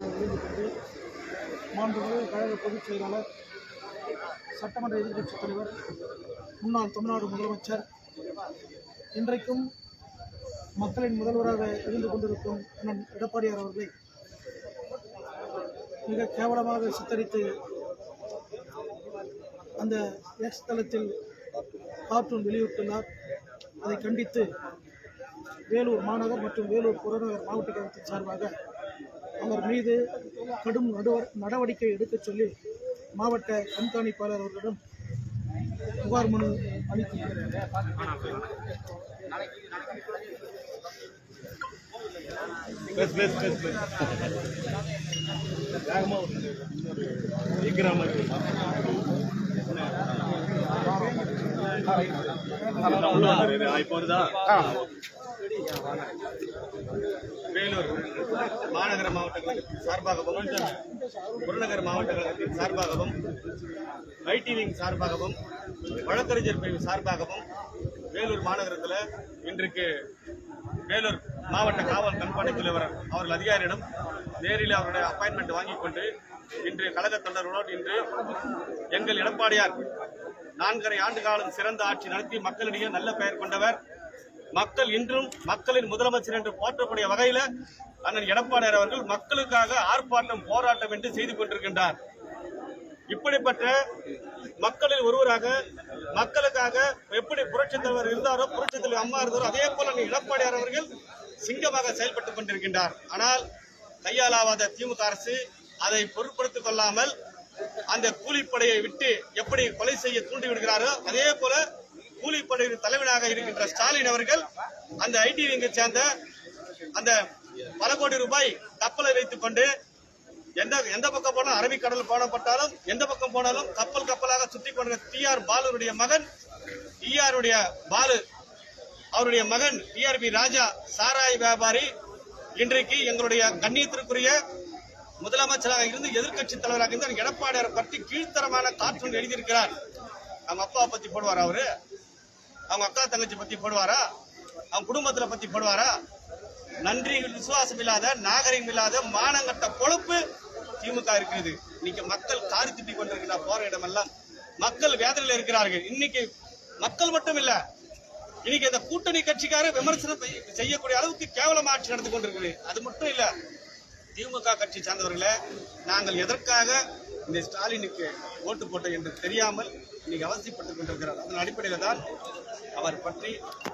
இணைந்து மாண்புமிகு கழக பொதுச் செயலாளர் சட்டமன்ற எதிர்க்கட்சித் தலைவர் முன்னாள் தமிழ்நாடு முதலமைச்சர் இன்றைக்கும் மக்களின் முதல்வராக இருந்து கொண்டிருக்கும் அண்ணன் எடப்பாடியார் அவர்களை மிக கேவலமாக சித்தரித்து அந்த எக்ஸ் தளத்தில் கார்ட்டூன் வெளியிட்டுள்ளார். அதை கண்டித்து வேலூர் மாநகர் மற்றும் வேலூர் புறநகர் மாவட்ட கழகத்தின் சார்பாக அவர் மீது கடும் நடவடிக்கை எடுக்கச் சொல்லி மாவட்ட கண்காணிப்பாளர் அவர்களிடம் புகார் மனு அளித்துள்ளனர் ஆ, இப்போ வருதா வேலூர் மாநகர மாவட்டங்களுக்கு சார்பாகவும் புறநகர் மாவட்டங்களுக்கு சார்பாகவும் ஐடி விங் சார்பாகவும் வழக்கறிஞர் பிரிவு சார்பாகவும் வேலூர் மாநகரத்தில் இன்றைக்கு வேலூர் மாவட்ட காவல் கண்காணிப்பு தலைவர் அவர்கள் அதிகாரியிடம் நேரில் அவருடைய அப்பாயின்மெண்ட் வாங்கிக் கொண்டு இன்று கழக தொண்டர்களோடு இன்று எங்கள் எடப்பாடியார் நான்கரை ஆண்டு காலம் சிறந்த ஆட்சி நடத்தி மக்களிடையே நல்ல பெயர் கொண்டவர். மக்கள் இன்றும் மக்களின் முதலமைச்சர் என்று போற்றக்கூடிய வகையில் அண்ணன் எடப்பாடியார் அவர்கள் மக்களுக்காக ஆர்ப்பாட்டம் போராட்டம் என்று செய்து கொண்டிருக்கின்றார். இப்படிப்பட்ட மக்களில் ஒருவராக மக்களுக்காக எப்படி புரட்சித் தலைவர் இருந்தாரோ புரட்சித் தலைவர் அம்மா இருந்தாரோ அதே போல எடப்பாடியார் அவர்கள் சிங்கமாக செயல்பட்டுக் கொண்டிருக்கின்றார். ஆனால் கையாளாவாத திமுக அரசு அதை பொருட்படுத்திக் கொள்ளாமல் அந்த கூலிப்படையை விட்டு எப்படி கொலை செய்ய தூண்டி விடுகிறாரோ அதே போல கூலிப்படையின் தலைவனாக இருக்கின்ற ஸ்டாலின் அவர்கள் அந்த ஐடி விங்கை சேர்ந்த அந்த பல கோடி ரூபாய் கப்பலை வைத்துக் கொண்டு எந்த எந்த பக்கம் போனாலும் அரபிக்கடல் போனப்பட்டாலும் எந்த பக்கம் போனாலும் கப்பல் கப்பலாக சுற்றி கொண்ட டிஆர் பாலுடைய மகன் டிஆருடைய பாலு அவருடைய மகன் டிஆர்பி ராஜா சாராய் வியாபாரி இன்றைக்கு எங்களுடைய கண்ணியத்திற்குரிய முதலமைச்சராக இருந்து எதிர்க்கட்சி தலைவராக இருந்து எடப்பாடியார் பற்றி கீழ்த்தரமான கார்ட்டூன் எழுதியிருக்கிறார். நம்ம அப்பாவை பத்தி போடுவார் அவரு? அவங்க அக்கா தங்கச்சி பத்தி போடுவாரா? அவங்க குடும்பத்துல பத்தி போடுவாரா? நன்றி விசுவாசம் இல்லாத நாகரிகம் இல்லாத மானங்கட்ட பொழப்பு திமுக இருக்கிறது. இன்னைக்கு மக்கள் காரி திட்டி கொண்டிருக்கிற போற இடமெல்லாம் மக்கள் வேதனையில் இருக்கிறார்கள். இன்னைக்கு மக்கள் மட்டும் இல்ல இன்னைக்கு இந்த கூட்டணி கட்சிக்கார விமர்சனம் செய்யக்கூடிய அளவுக்கு கேவலம் ஆட்சி நடந்து கொண்டிருக்குது. அது மட்டும் இல்ல திமுக கட்சி சார்ந்தவர்களை நாங்கள் எதற்காக இந்த ஸ்டாலினுக்கு ஓட்டு போட்டோம் என்று தெரியாமல் இன்னைக்கு அவசியப்பட்டுக் கொண்டிருக்கிறார். அதன் அடிப்படையில் தான் அவர் பற்றி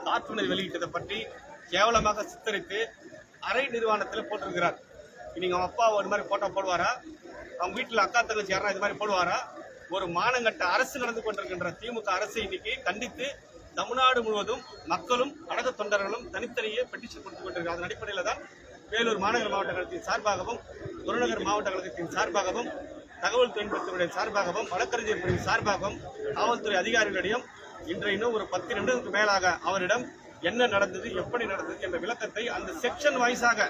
காற்றுணர் வெளியிட்டதை பற்றி கேவலமாக சித்தரித்து அரை நிர்வாணத்தில் போட்டிருக்கிறார். இன்னைக்கு அவங்க அப்பா ஒரு மாதிரி போட்டோ போடுவாரா? அவங்க வீட்டில் அக்கா தங்கச்சி யாரா இது மாதிரி போடுவாரா? ஒரு மானங்கட்ட அரசு நடந்து கொண்டிருக்கின்ற திமுக அரசு இன்னைக்கு கண்டித்து தமிழ்நாடு முழுவதும் மக்களும் கழக தொண்டர்களும் தனித்தனியே பெட்டிஷன் கொடுத்து கொண்டிருக்கிறார். அதன் அடிப்படையில் தான் வேலூர் மாநகர மாவட்ட கழகத்தின் சார்பாகவும் புறநகர் மாவட்ட கழகத்தின் சார்பாகவும் தகவல் தொழில்நுட்பத்துடைய சார்பாகவும் வழக்கறிஞர் பிரிவு சார்பாகவும் காவல்துறை அதிகாரிகளிடம் இன்று இன்னும் ஒரு பத்து நிமிடத்துக்கு மேலாக அவரிடம் என்ன நடந்தது எப்படி நடந்தது என்ற விளக்கத்தை அந்த செக்ஷன் வாய்ஸாக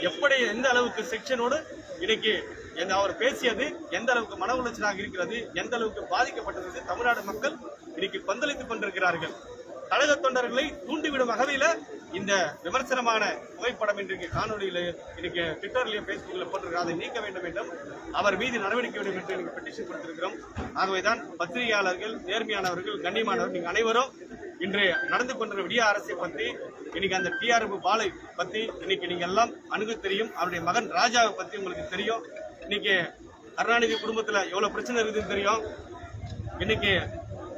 எப்படி எந்த அளவுக்கு செக்ஷனோடு இன்னைக்கு எந்த அவர் பேசியது எந்த அளவுக்கு மன உளைச்சலாக இருக்கிறது எந்த அளவுக்கு பாதிக்கப்பட்டது தமிழ்நாடு மக்கள் இன்னைக்கு பந்தளித்துக் கொண்டிருக்கிறார்கள். கழக தொண்டர்களை தூண்டிவிடும் வகையில இந்த விமர்சனமான புகைப்படம் இன்றைக்கு காணொலியில் இன்னைக்கு ட்விட்டர்லையும் ஃபேஸ்புக்கில் போட்டிருக்கிற அதை நீக்க வேண்டும் என்றும் அவர் மீது நடவடிக்கை வேண்டும் என்று இன்னைக்கு பெட்டிஷன் கொடுத்திருக்கிறோம். ஆகவேதான் பத்திரிகையாளர்கள் நேர்மையானவர்கள் கண்ணியமானவர்கள் நீங்கள் அனைவரும் இன்று நடந்து கொண்டிருக்கிற விடிய அரசை பற்றி இன்னைக்கு அந்த டிஆர்பு பாலை பற்றி இன்னைக்கு நீங்கள் எல்லாம் அணுக தெரியும். அவருடைய மகன் ராஜாவை பற்றி உங்களுக்கு தெரியும். இன்னைக்கு கருணாநிதி குடும்பத்தில் எவ்வளோ பிரச்சனை இருக்குதுன்னு தெரியும். இன்னைக்கு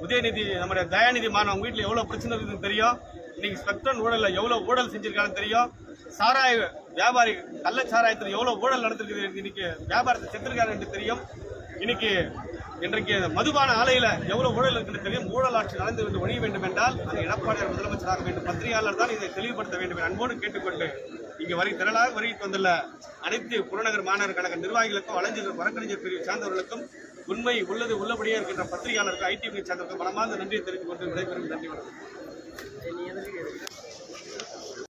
உதயநிதி நம்முடைய தயாநிதி மாணவன் வீட்டில் எவ்வளோ பிரச்சனை இருக்குதுன்னு தெரியும். இன்னைக்கு ஸ்பெக்ட்ரன் ஊழல்ல எவ்வளவு ஊழல் செஞ்சிருக்காங்கன்னு தெரியும். சாராய வியாபாரி கள்ள சாராயத்தில் எவ்வளவு ஊழல் நடந்திருக்குது இன்னைக்கு வியாபாரத்தை செத்துருக்காரு என்று தெரியும். இன்னைக்கு இன்றைக்கு மதுபான ஆலையில எவ்வளவு ஊழல் இருக்குன்னு தெரியும். ஊழல் ஆட்சி நடந்து வந்து ஒழிய வேண்டும் என்றால் அந்த எடப்பாடியார் முதலமைச்சராக வேண்டும். பத்திரிகையாளர் தான் இதை தெளிவுபடுத்த வேண்டும் அன்போடு கேட்டுக்கொண்டு இங்கு வரி திரளாக வருகை வந்துள்ள அனைத்து புறநகர் மாநகர கழக நிர்வாகிகளுக்கும் வழஞ்சர் வழக்கறிஞர் பிரிவு சார்ந்தவர்களுக்கும் உண்மை உள்ளது உள்ளபடியே இருக்கின்ற பத்திரிகையாளருக்கும் ஐடி சார்ந்தவர்களுக்கும் மனமார்ந்த நன்றியை தெரிவித்துக் கொண்டு விடைபெறும் நன்றி வணக்கம். Ini yang.